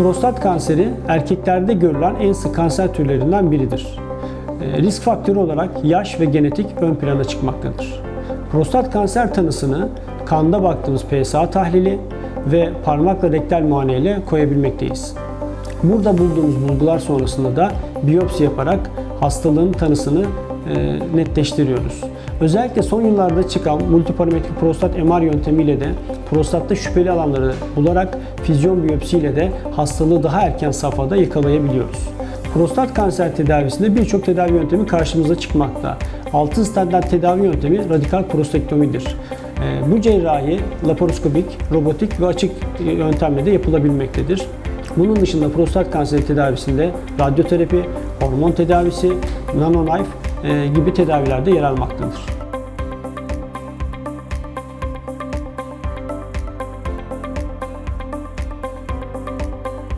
Prostat kanseri erkeklerde görülen en sık kanser türlerinden biridir. E, Risk faktörü olarak yaş ve genetik ön plana çıkmaktadır. Prostat kanser tanısını kanda baktığımız PSA tahlili ve parmakla rektal muayene ile koyabilmekteyiz. Burada bulduğumuz bulgular sonrasında da biyopsi yaparak hastalığın tanısını netleştiriyoruz. Özellikle son yıllarda çıkan multiparametrik prostat MR yöntemiyle de prostatta şüpheli alanları bularak fizyon biyopsiyle de hastalığı daha erken safhada yakalayabiliyoruz. Prostat kanser tedavisinde birçok tedavi yöntemi karşımıza çıkmakta. Altın standart tedavi yöntemi radikal prostektomidir. E, Bu cerrahi laparoskopik, robotik ve açık e, yöntemle de yapılabilmektedir. Bunun dışında prostat kanseri tedavisinde radyoterapi, hormon tedavisi, nanoknife e, gibi tedavilerde yer almaktadır.